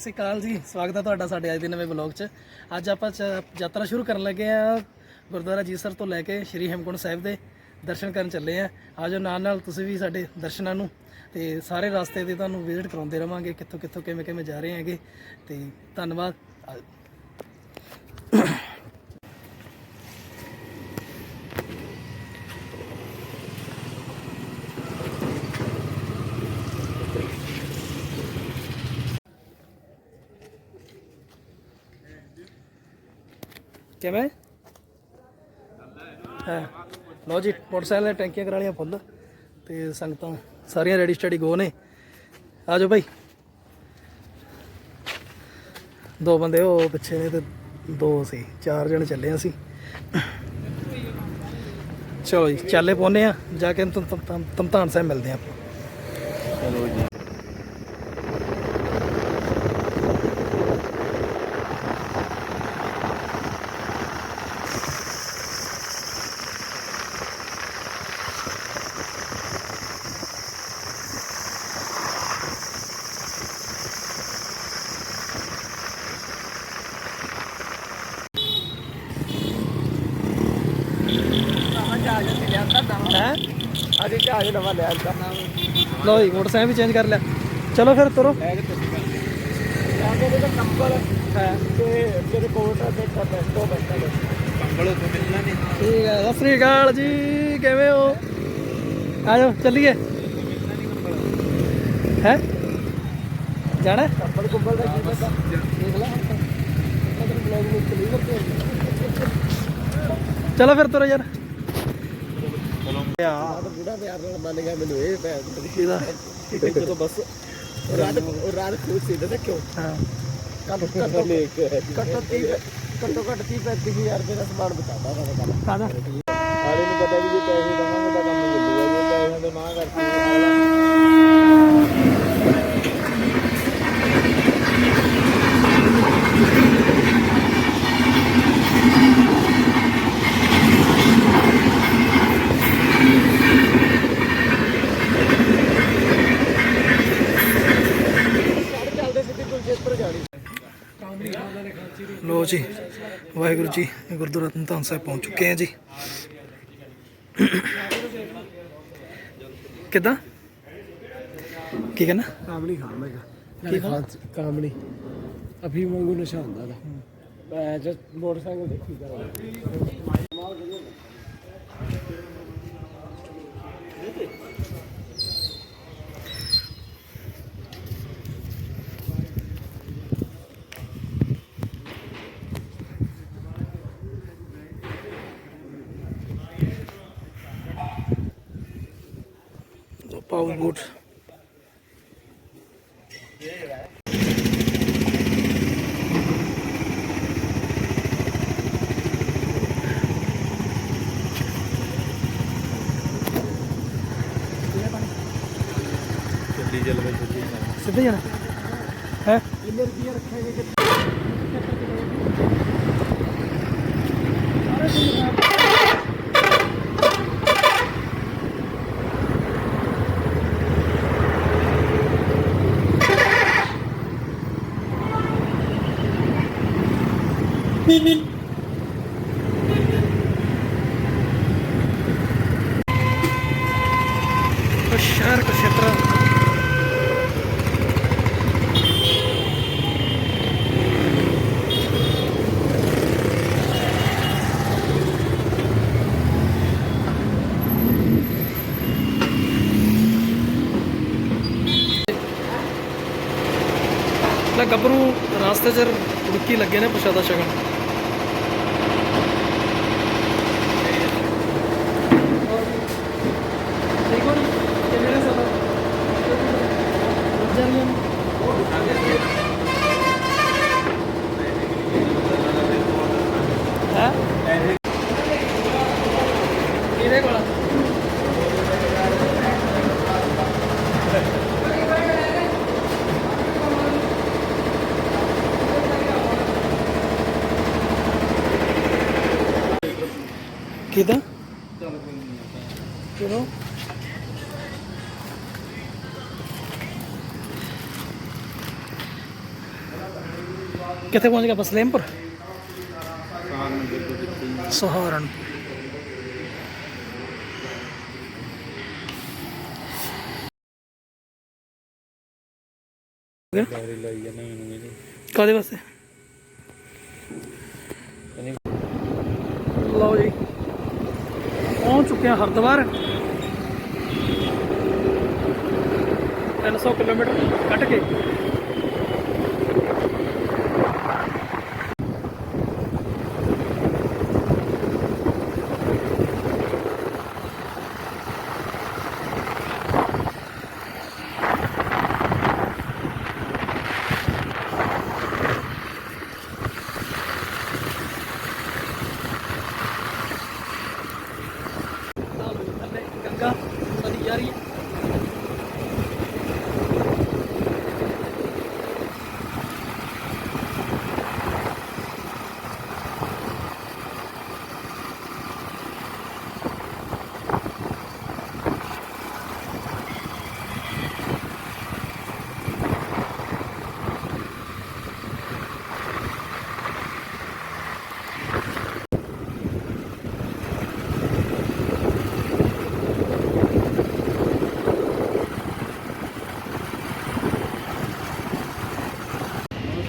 ਸਤਿ ਸ੍ਰੀ ਅਕਾਲ ਜੀ। ਸਵਾਗਤ ਹੈ ਤੁਹਾਡਾ ਸਾਡੇ ਅੱਜ ਦੇ ਨਵੇਂ ਵਲੌਗ 'ਚ। ਅੱਜ ਆਪਾਂ ਚ- ਯਾਤਰਾ ਸ਼ੁਰੂ ਕਰਨ ਲੱਗੇ ਆ ਗੁਰਦੁਆਰਾ ਜੀਸਰ ਤੋਂ ਲੈ ਕੇ ਸ਼੍ਰੀ ਹੇਮਕੁੰਟ ਸਾਹਿਬ ਦੇ ਦਰਸ਼ਨ ਕਰਨ ਚੱਲੇ ਆ ਆਜੋ ਨਾਲ ਨਾਲ ਤੁਸੀਂ ਵੀ ਸਾਡੇ ਦਰਸ਼ਨਾਂ ਨੂੰ। ਤੇ ਸਾਰੇ ਰਸਤੇ 'ਤੇ ਤੁਹਾਨੂੰ ਵਿਜ਼ਿਟ ਕਰਾਉਂਦੇ ਰਵਾਂਗੇ, ਕਿੱਥੋਂ ਕਿੱਥੋਂ ਕਿਵੇਂ ਕਿਵੇਂ ਜਾ ਰਹੇ ਹੈਗੇ। ਤੇ ਧੰਨਵਾਦ। ਕਿਵੇਂ? ਹੈ। ਲਓ ਜੀ, ਮੋਟਰਸਾਈਕਲ ਦੀਆਂ ਟੈਂਕੀਆਂ ਕਰਾ ਲਈਆਂ ਫੁੱਲ ਤੇ ਸੰਗਤਾਂ ਸਾਰੀਆਂ ਰੈਡੀ ਸਟੱਡੀ ਗੋ ਨੇ। ਆ ਜਾਓ ਭਾਈ। ਦੋ ਬੰਦੇ, ਉਹ ਪਿੱਛੇ ਨੇ ਤੇ ਦੋ ਸੀ, ਚਾਰ ਜਣੇ ਚੱਲੇ ਅਸੀਂ। ਚਲੋ ਜੀ, ਚੱਲੇ ਪਹੁੰਚੇ ਆ, ਜਾ ਕੇ ਤਮ ਤਮਤਾਨ ਸਾਹਿਬ ਮਿਲਦੇ ਆ ਆਪਾਂ। ਚਲੋ ਜੀ। ਹੈ? ਅੱਜ ਜਹਾਜ਼ ਨਵਾਂ ਲਿਆ ਤਾਂ ਲਓ ਜੀ ਮੋਟਰਸਾਈਕਲ ਵੀ ਚੇਂਜ ਕਰ ਲਿਆ। ਚਲੋ ਫਿਰ ਤੁਰੋ। ਆਗੇ ਦੇ ਕੰਬਲ ਹੈ ਤੇ ਤੇਰੇ ਕੋਟ ਤੇ ਟੈਸਟੋ ਬੈਠਾ ਕੰਬਲ ਤੋਂ ਮਿਲਣਾ ਨਹੀਂ। ਠੀਕ ਹੈ ਸਤਿ ਸ੍ਰੀ ਅਕਾਲ ਜੀ ਕਿਵੇਂ ਹੋ? ਆ ਜਾਓ ਚੱਲੀਏ। ਹੈ? ਜਾਣਾ? ਕੰਬਲ ਕੁੰਬਲ ਦਾ ਕੀ ਪਤਾ? ਦੇਖ ਲੈ। ਮਤਲਬ ਬਲੌਗ ਨੂੰ ਕਲੀਅਰ ਕਰ ਚਲੋ ਫਿਰ ਤੁਰੋ ਯਾਰ। ਆ। ਤਾਂ ਬੁੜਾ ਪਿਆਰ ਨਾਲ ਮੰਨ ਗਿਆ ਮੈਨੂੰ ਇਹ ਪੈ ਇਹਦਾ ਜਦੋਂ ਬਸ ਰਾਤ ਰਾਤ ਖੁਸ਼ ਸੀ ਤੇ ਕਿਉਂ ਹਾਂ। ਕੱਟ ਕੱਟੋ ਕੱਟੋ ਤੀ ਕੱਟੋ ਕੱਟ ਤੀ 35000 ਰੁਪਏ ਦਾ ਸਮਾਨ ਬਚਾਦਾ ਵਾ ਕੰਮ। ਕਾਦਾ ਹਾਲੇ ਨੂੰ ਪਤਾ ਵੀ ਜੇ ਪੈਸੇ ਦਵਾਂਗੇ ਤਾਂ ਕੰਮ ਮਿਲੂਗਾ ਜੇ ਪੈਸਿਆਂ ਦੇ ਨਾ ਕਰਕੇ ਅਗਲਾ ਚੱਲਦੇ ਸਿੱਧੀ ਕੁਲਚੇਤਰ ਜਾਣੀ ਲੋ ਜੀ ਵਾਹਿਗੁਰੂ ਜੀ ਗੁਰਦੁਆਰਾ ਧੰਨ ਸਾਹਿਬ ਪਹੁੰਚ ਚੁੱਕੇ ਹਾਂ ਜੀ। ਕਿੱਦਾਂ? ਕੀ ਕਹਿੰਦਾ? ਕਾਮਣੀ ਖਾਣ ਮੈਂ ਕੀ ਖਾਣ ਕਾਮਣੀ ਅਭੀ ਵਾਂਗੂ ਨਸ਼ਾ ਹੁੰਦਾ ਦਾ ਮੈਂ ਜਦ ਮੋਟਰਸਾਈਕਲ ਦੇਖੀ ਕਰਾਂ ਪਾਉ ਬੂਟ ਚੱਲੀ ਸਿੱਧੇ ਜਾਣਾ। ਹੈ? ਕਿੰਨੇ ਰੁਪਏ ਰੱਖੇਗੇ ਸ਼ਹਿਰ ਕਸ਼ੇਤਰ ਲੈ ਗੱਭਰੂ ਰਸਤੇ 'ਚ ਰੁਕੀ ਲੱਗੇ ਨੇ ਪ੍ਰਸ਼ਾਦਾ ਛਕਣ ਠੀਕ ਹੋ ਕਿੰਨੇ ਨੇ ਸਭ ਜਰੀਆਂ ਹੈ ਕਿਹਦੇ ਕੋਲ ਕਿਦਾਂ ਕਿਉਂ ਕਿੱਥੇ ਪਹੁੰਚ ਗਿਆ ਬਸਲੇਮਪੁਰ? ਸਹਾਰਨਪੁਰ ਕਾਦੇ ਵਾਸਤੇ? ਲਓ ਜੀ। ਪਹੁੰਚ ਚੁੱਕੇ ਹਾਂ ਹਰਿਦੁਆਰ। 300 ਕਿਲੋਮੀਟਰ ਕੱਟ ਕੇ ਥੱਲੇ ਗੰਗਾ ਨਦੀ ਜਾ ਰਹੀ ਹੈ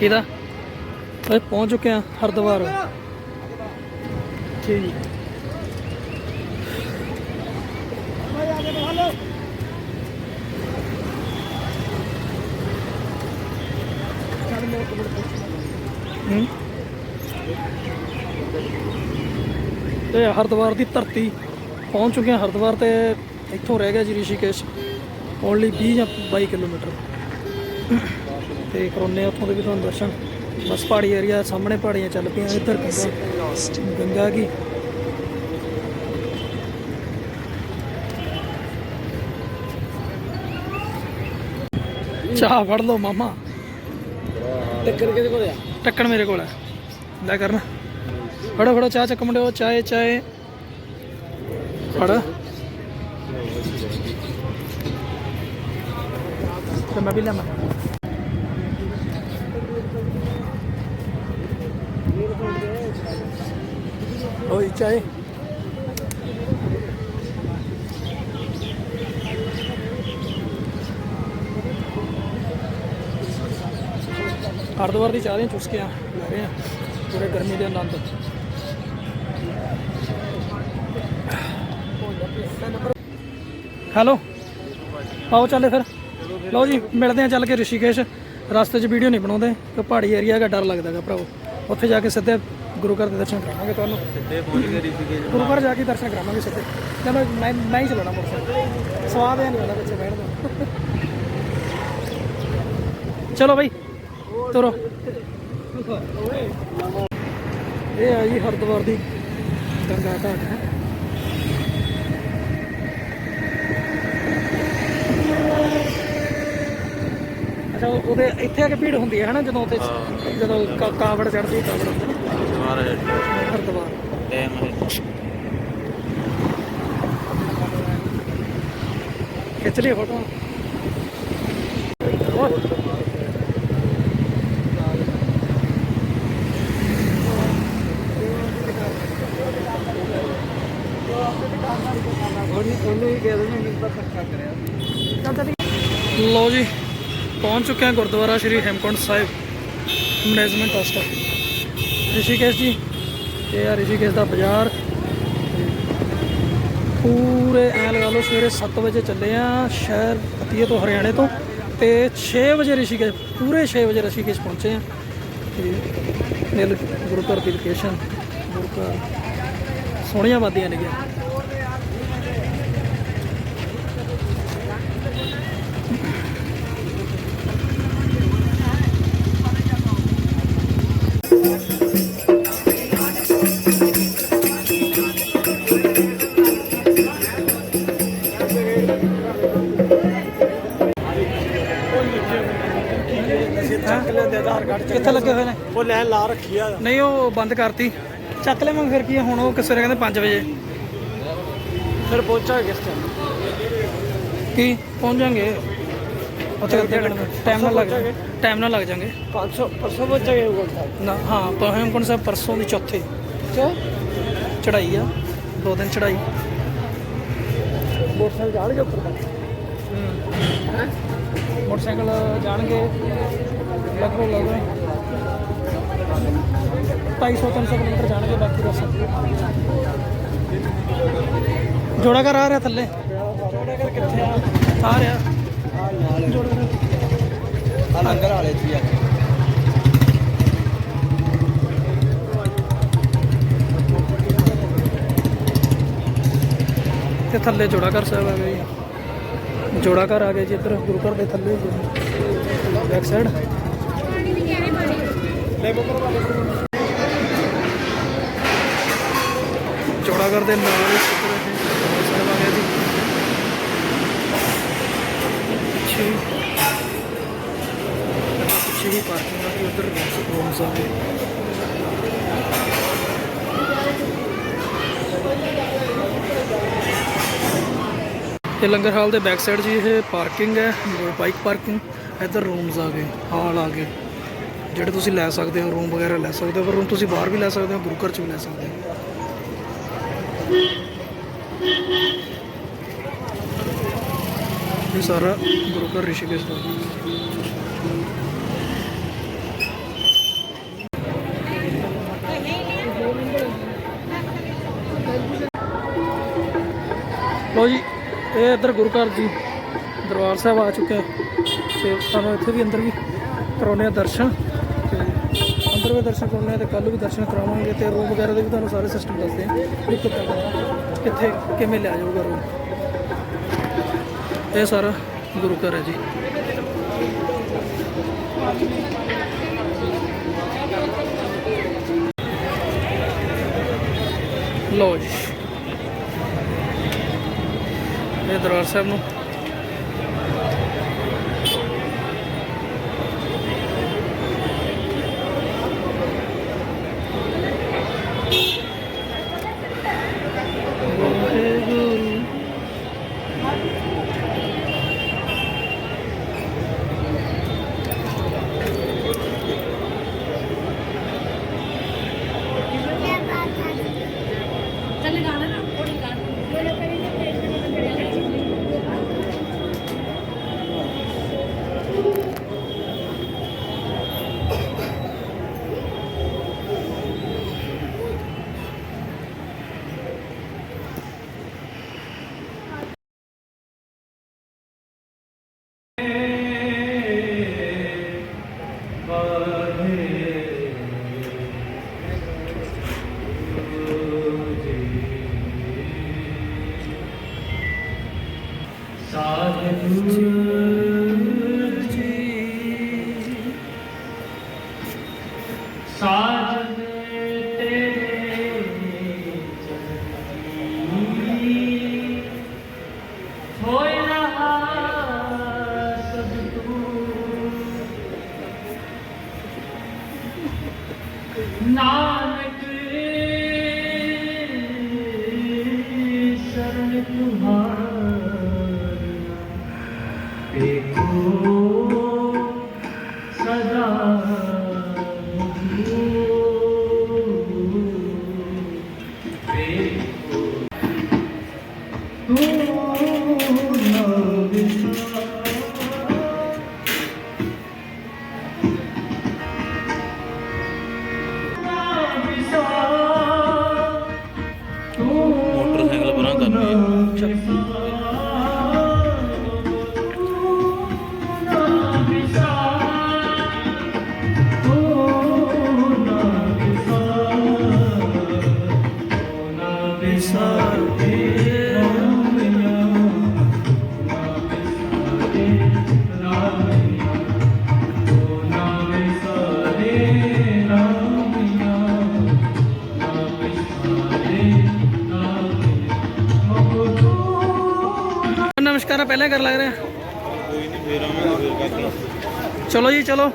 ਕਿਹਦਾ ਓਏ, ਪਹੁੰਚ ਚੁੱਕੇ ਆ, ਹਰਿਦੁਆਰ। ਠੀਕ। ਹੂੰ? ਤੇ ਹਰਿਦੁਆਰ ਦੀ ਧਰਤੀ ਪਹੁੰਚ ਚੁੱਕੇ ਆ, ਹਰਿਦੁਆਰ ਤੇ ਇੱਥੋਂ ਰਹਿ ਗਿਆ ਜੀ ਰਿਸ਼ੀਕੇਸ਼। ਓਨਲੀ 20 ਜਾਂ 22 ਕਿਲੋਮੀਟਰ। ਤੇ ਕਰੋਨੇ ਉੱਥੋਂ ਦੇ ਵੀ ਤੁਹਾਨੂੰ ਦਰਸ਼ਨ। ਬਸ ਪਹਾੜੀ ਏਰੀਆ ਸਾਹਮਣੇ ਪਹਾੜੀਆਂ ਚੱਲ ਪਈਆਂ ਇੱਧਰ ਗੰਗਾ। ਕੀ? ਚਾਹ ਫੜ ਲਓ ਮਾਮਾ। ਟੱਕਰ ਕਿਹਦੇ ਕੋਲ ਆ? ਟੱਕਣ ਮੇਰੇ ਕੋਲ ਹੈ ਲੈ ਕਰਨ। ਫੜੋ ਫੜੋ ਚਾਹ ਚੱਕ ਮੁੰਡਿਓ ਚਾਏ ਚਾਏ ਫੜ। ਤੇ ਮੈਂ ਵੀ ਲੈਣਾ ਓਏ ਚਾਏ ਹਰਿਦੁਆਰ ਦੀ ਚਾਹ ਦੀਆਂ ਚੁਸਕੀਆਂ ਲੈ ਰਹੇ ਆ ਪੂਰੇ ਗਰਮੀ ਦੇ ਆਨੰਦ। ਹੈਲੋ ਆਓ ਚੱਲੇ ਫਿਰ। ਲਓ ਜੀ, ਮਿਲਦੇ ਆ ਚੱਲ ਕੇ ਰਿਸ਼ੀਕੇਸ਼। ਰਸਤੇ 'ਚ ਵੀਡੀਓ ਨਹੀਂ ਬਣਾਉਂਦੇ ਕਿ ਪਹਾੜੀ ਏਰੀਆ ਹੈਗਾ, ਡਰ ਲੱਗਦਾ ਹੈਗਾ ਭਰਾਵੋ। ਉੱਥੇ ਜਾ ਕੇ ਸਿੱਧੇ ਗੁਰੂ ਘਰ ਦੇ ਦਰਸ਼ਨ ਕਰਾਵਾਂਗੇ ਤੁਹਾਨੂੰ। ਸਿੱਧੇ ਪਹੁੰਚ ਗਏ ਰਿਸ਼ੀਕੇਸ਼ ਗੁਰੂ ਘਰ ਜਾ ਕੇ ਦਰਸ਼ਨ ਕਰਾਵਾਂਗੇ ਸਿੱਧੇ। ਚਲੋ ਮੈਂ ਮੈਂ ਹੀ ਚਲਾਉਣਾ ਮੋਟਰਸਾਈਕਲ। ਸਵਾਦ ਇਹ ਨਹੀਂ ਆਉਂਦਾ ਪਿੱਛੇ ਬੈਠ ਦਾ। ਚਲੋ ਬਈ ਤੁਰੋ। ਇਹ ਆ ਜੀ ਹਰਿਦੁਆਰ ਦੀ ਗੰਗਾ ਘਾਟ ਹੈ। ਅੱਛਾ ਉਹ- ਉਹਦੇ ਇੱਥੇ ਆ ਕੇ ਭੀੜ ਹੁੰਦੀ ਹੈ ਹਨਾ? ਜਦੋਂ ਉੱਥੇ ਜਦੋਂ ਕਾਵੜ ਚੜਦੀ ਹੈ। ਕਾਵੜ ਦੁਬਾਰਾ ਹਰਿਦੁਆਰ ਟਾਈਮ ਹੈ ਖਿੱਚ ਲਈ ਫੋਟੋ ਉਹਨੇ ਉਹਨੇ ਹੀ ਕਹਿ ਦੇਣਾ ਮੈਨੂੰ ਤਾਂ ਧੱਕਾ ਰਿਸ਼ੀਕੇਸ਼ ਜੀ। ਇਹ ਆ ਰਿਸ਼ੀਕੇਸ਼ ਦਾ ਬਾਜ਼ਾਰ। ਪੂਰੇ ਐ ਲਗਾ ਲਓ ਸਵੇਰੇ 7 ਵਜੇ ਚੱਲੇ ਆ ਸ਼ਹਿਰ ਅਤੀਏ ਤੋਂ ਹਰਿਆਣੇ ਤੋਂ। ਤੇ 6 ਵਜੇ ਰਿਸ਼ੀਕੇਸ਼, ਪੂਰੇ 6 ਵਜੇ ਰਿਸ਼ੀਕੇਸ਼ ਪਹੁੰਚੇ ਆ। ਤੇ ਨਿਲ ਗੁਰੂ ਘਰ ਦੀ ਲੋਕੇਸ਼ਨ ਗੁਰੂ ਘਰ ਸੋਹਣੀਆਂ ਵਾਦੀਆਂ ਨੇ ਗਿਆ ਚੱਕ ਆਧਾਰ ਕਾਰਡ ਕਿੱਥੇ ਲੱਗੇ ਹੋਏ ਨੇ? ਉਹ ਲੈ ਲਾ ਰੱਖੀ ਆ। ਨਹੀਂ ਉਹ ਬੰਦ ਕਰਤੀ। ਚੱਕ ਲੈ ਮੈਂ ਫਿਰ ਕੀ ਆ, ਹੁਣ ਉਹ ਕਿਸੇ ਕਹਿੰਦੇ 5 ਵਜੇ। ਫਿਰ ਪਹੁੰਚਾ ਕਿਸ ਟਾਈਮ ਕੀ? ਪਹੁੰਚ ਜਾਾਂਗੇ ਉੱਥੇ ਟਾਈਮ ਨਾਲ ਲੱਗ ਜਾਗੇ ਟਾਈਮ ਨਾਲ ਲੱਗ ਜਾਗੇ। 500 ਪਰਸੋਂ ਪਹੁੰਚਾਂਗੇ ਸਾਹਿਬ ਨਾ ਹਾਂ ਪਰ ਹੇਮਕੁੰਟ ਸਾਹਿਬ ਪਰਸੋਂ ਦੀ ਚੌਥੇ। ਚੜਾਈ ਆ। ਦੋ ਦਿਨ ਚੜਾਈ ਮੋਟਰਸਾਈਕਲ ਜਾਣਗੇ ਉੱਪਰ ਤੱਕ? ਮੋਟਰਸਾਈਕਲ ਜਾਣਗੇ। ਲਗਭਗ ਲਗਭਗ 250 300 ਕਿਲੋਮੀਟਰ ਜਾਣਗੇ ਬਾਕੀ ਬਸ। ਜੋੜਾ ਘਰ ਆ ਰਿਹਾ ਥੱਲੇ। ਛੋਟਾ ਕਰ ਕਿੱਥੇ ਆ? ਆ ਰਿਹਾ। ਆ ਨਾਲ। ਜੋੜਾ ਘਰ ਆ ਲੰਗਰ ਵਾਲੇ ਚ ਹੀ ਆ। ਤੇ ਥੱਲੇ ਜੋੜਾ ਘਰ ਸਾਹਿਬ ਆ ਗਿਆ ਜੀ। ਜੋੜਾ ਘਰ ਆ ਗਿਆ ਜੀ ਇੱਧਰ, ਗੁਰੂ ਘਰ ਦੇ ਥੱਲੇ ਬੈਕ ਸਾਈਡ। ਜੋੜਾ ਘਰ ਦੇ ਨਾਲ ਹੀ ਇੱਧਰ ਇਹ ਜੋੜਾ ਸਾਹਿਬ ਆ ਗਿਆ ਜੀ। ਪਿੱਛੇ ਪਿੱਛੇ ਹੀ ਪਾਰਕਿੰਗ ਆ ਗਈ ਉੱਧਰ ਰੂਮਸ ਆ ਇਹ ਲੰਗਰ ਹਾਲ ਦੇ ਬੈਕ ਸਾਈਡ ਜੀ ਇਹ ਪਾਰਕਿੰਗ ਹੈ ਬਾਈਕ ਪਾਰਕਿੰਗ ਇੱਧਰ ਰੂਮਸ ਆ ਗਏ, ਹਾਲ ਆ ਗਏ। ਜਿਹੜੇ ਤੁਸੀਂ ਲੈ ਸਕਦੇ ਹੋ ਰੂਮ ਵਗੈਰਾ ਲੈ ਸਕਦੇ ਹੋ, ਪਰ ਰੂਮ ਤੁਸੀਂ ਬਾਹਰ ਵੀ ਲੈ ਸਕਦੇ ਹੋ, ਗੁਰੂ ਚ ਵੀ ਲੈ ਸਕਦੇ ਹੋ। ਇਹ ਸਾਰਾ ਗੁਰੂ ਘਰ ਰਿਸ਼ੀਕੇਸ਼ ਦਾ। ਇਹ ਇੱਧਰ ਗੁਰੂ ਘਰ ਜੀ ਦਰਬਾਰ ਸਾਹਿਬ ਆ ਚੁੱਕੇ ਆ। ਤੇ ਸਾਨੂੰ ਇੱਥੇ ਵੀ ਅੰਦਰ ਵੀ ਕਰਾਉਣੇ ਆ ਦਰਸ਼ਨ। ਤੇ ਅੰਦਰ ਵੀ ਦਰਸ਼ਨ ਕਰਾਉਣੇ ਆ ਤੇ ਕੱਲ ਵੀ ਦਰਸ਼ਨ ਕਰਾਵਾਂਗੇ ਤੇ ਰੂਮ ਵਗੈਰਾ ਦੇ ਵੀ ਤੁਹਾਨੂੰ ਸਾਰੇ ਸਿਸਟਮ ਦੱਸਦੇ ਆ ਵੀ ਕਿੱਥੇ, ਕਿਵੇਂ ਲਿਆ ਜਾਊਗਾ ਰੂਮ। ਇਹ ਸਾਰਾ ਗੁਰੂ ਘਰ ਹੈ ਜੀ। ਲੋ ਜੀ। ਇਹ ਦਰਬਾਰ ਤੂੰ ਕਰਨੀ ਨਮਸਕਾਰ ਪਹਿਲਾਂ ਕਰ ਲੱਗ ਰਿਹਾ ਕੋਈ ਨਹੀਂ ਫੇਰ ਆਵਾਂਗੇ ਫੇਰ ਕਰਦੇ ਚਲੋ ਜੀ ਚਲੋ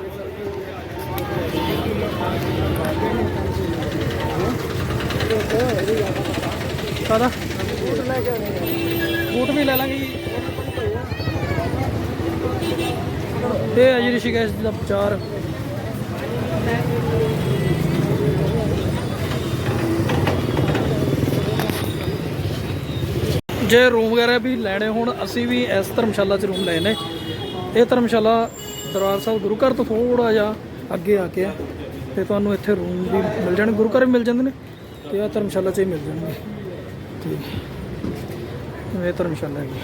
ਕਾਦਾ ਬੂਟ ਲੈ ਕੇ ਆਣੇ ਬੂਟ ਵੀ ਲੈ ਲਾਂਗੇ ਜੇ ਰੂਮ ਵਗੈਰਾ ਵੀ ਲੈਣੇ ਹੋਣ, ਅਸੀਂ ਵੀ ਇਸ ਧਰਮਸ਼ਾਲਾ 'ਚ ਰੂਮ ਲਏ ਨੇ। ਇਹ ਧਰਮਸ਼ਾਲਾ ਦਰਬਾਰ ਸਾਹਿਬ ਗੁਰੂ ਘਰ ਤੋਂ ਥੋੜਾ ਜਿਹਾ ਅੱਗੇ ਆ ਕੇ ਆ, ਤੇ ਤੁਹਾਨੂੰ ਇੱਥੇ ਰੂਮ ਵੀ ਮਿਲ ਜਾਣ, ਗੁਰੂ ਘਰ ਵੀ ਮਿਲ ਜਾਂਦੇ ਨੇ, ਤੇ ਆ ਧਰਮਸ਼ਾਲਾ 'ਚ ਹੀ ਮਿਲ ਜਾਣਗੇ। ਠੀਕ। ਇਹ ਧਰਮਸ਼ਾਲਾ ਹੈਗੀ।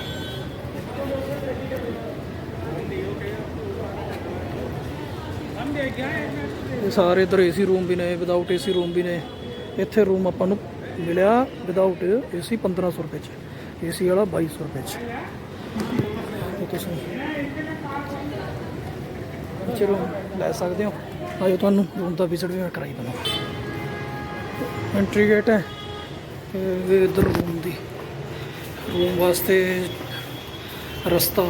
ਇਹ ਸਾਰੇ ਇਧਰ ਏਸੀ ਰੂਮ ਵੀ ਨੇ ਵਿਦਆਊਟ ਏਸੀ ਰੂਮ ਵੀ ਨੇ। ਇੱਥੇ ਰੂਮ ਆਪਾਂ ਨੂੰ ਮਿਲਿਆ ਵਿਦਆਊਟ ਏਸੀ 1500 ਰੁਪਏ ਚ। ਏਸੀ ਵਾਲਾ 2200 ਰੁਪਏ ਚ। ਇਹ ਤੁਸੀਂ ਇੱਥੇ ਰੂਮ ਲੈ ਸਕਦੇ ਹੋ। ਆਜੋ ਤੁਹਾਨੂੰ ਰੂਮ ਦਾ ਵਿਜ਼ਿਟ ਵੀ ਮੈਂ ਕਰਾਈ ਦਵਾਂ। ਐਂਟਰੀ ਗੇਟ ਹੈ ਤੇ ਇਧਰ ਰੂਮ ਦੀ। ਰੂਮ ਵਾਸਤੇ ਰਸਤਾ।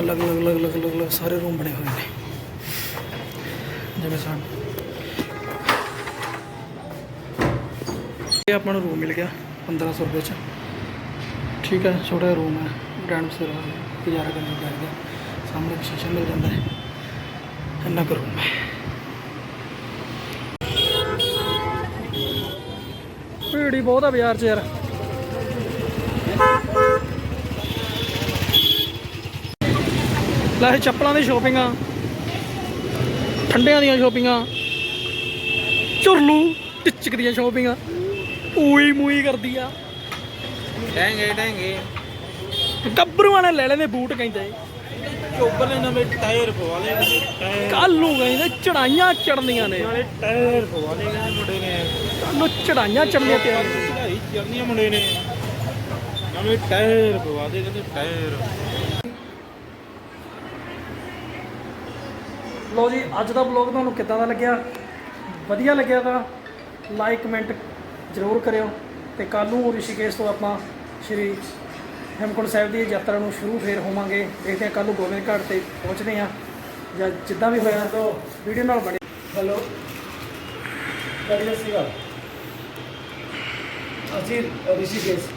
ਅਲੱਗ ਅਲੱਗ ਅਲੱਗ ਅਲੱਗ ਅਲੱਗ ਅਲੱਗ ਸਾਰੇ ਰੂਮ ਬਣੇ ਹੋਏ ਨੇ। ਜਿਵੇਂ ਸਾਨ ਇਹ ਆਪਾਂ ਨੂੰ ਰੂਮ ਮਿਲ ਗਿਆ 1500 ਰੁਪਏ ਚ। ਠੀਕ ਹੈ, ਛੋਟਾ ਰੂਮ ਹੈ ਗ੍ਰੈਂਡ ਸਰ ਗੁਜ਼ਾਰਾ ਕਰਨ ਨੂੰ ਚਾਹੀਦਾ ਸਾਹਮਣੇ ਇੱਕ ਸ਼ੀਸ਼ਾ ਮਿਲ ਜਾਂਦਾ ਹੈ। ਇੰਨਾ ਕੁ ਰੂਮ ਹੈ। ਭੀੜੀ ਬਹੁਤ ਆ ਬਾਜ਼ਾਰ 'ਚ ਯਾਰ। ਲੈ ਚੱਪਲਾਂ ਦੀ ਸ਼ੋਪਿੰਗਾਂ ਠੰਡਿਆਂ ਦੀਆਂ ਸ਼ੋਪਿੰਗਾਂ ਝੁਰਲੂ, ਟਿਚਕ ਦੀਆਂ ਸ਼ੋਪਿੰਗਾਂ ਊਈ ਮੂਈ ਕਰਦੀ ਆ। ਡੈਂਗੇ ਡੈਂਗੇ। ਗੱਭਰੂਆਂ ਨੇ ਲੈ ਲੈਂਦੇ ਬੂਟ ਕਹਿੰਦੇ। ਚੋਬਰ ਨੇ ਨਵੇਂ ਟਾਇਰ ਪਵਾ ਲਏ ਟਾਇਰ। ਕੱਲ ਨੂੰ ਕਹਿੰਦੇ ਚੜਾਈਆਂ ਚੜਨੀਆਂ ਨੇ। ਨਾਲੇ ਟਾਇਰ ਪਵਾ ਲਏ ਨੇ ਮੁੰਡੇ ਨੇ। ਕੱਲ ਨੂੰ ਚੜਾਈਆਂ ਚੜਨੀਆਂ ਤੇ ਚੜਾਈ ਚੜਨੀਆਂ ਮੁੰਡੇ ਨੇ। ਨਵੇਂ ਟਾਇਰ ਪਵਾ ਦੇ ਕਹਿੰਦੇ ਟਾਇਰ। ਲੋ ਜੀ ਅੱਜ ਦਾ ਬਲੌਗ ਤੁਹਾਨੂੰ ਕਿੱਦਾਂ ਦਾ ਲੱਗਿਆ? ਵਧੀਆ ਲੱਗਿਆ ਤਾਂ ਲਾਈਕ ਕਮੈਂਟ ਜ਼ਰੂਰ ਕਰਿਓ ਤੇ ਕੱਲ ਨੂੰ ਰਿਸ਼ੀਕੇਸ਼ ਤੋਂ ਆਪਾਂ ਸ਼੍ਰੀ ਹੇਮਕੁੰਟ ਸਾਹਿਬ ਦੀ ਯਾਤਰਾ ਨੂੰ ਸ਼ੁਰੂ ਫੇਰ ਹੋਵਾਂਗੇ। ਦੇਖਦੇ ਹਾਂ ਕੱਲ ਨੂੰ ਗੋਬਿੰਦ ਘਾਟ ਤੇ ਪਹੁੰਚਦੇ ਹਾਂ। ਜਾਂ ਜਿੱਦਾਂ ਵੀ ਹੋਇਆ, ਤਾਂ ਵੀਡੀਓ ਨਾਲ ਬਣੇ। ਹੈਲੋ। ਕਰੀਏ ਸੀਗਾ ਅਸੀਂ ਰਿਸ਼ੀਕੇਸ਼।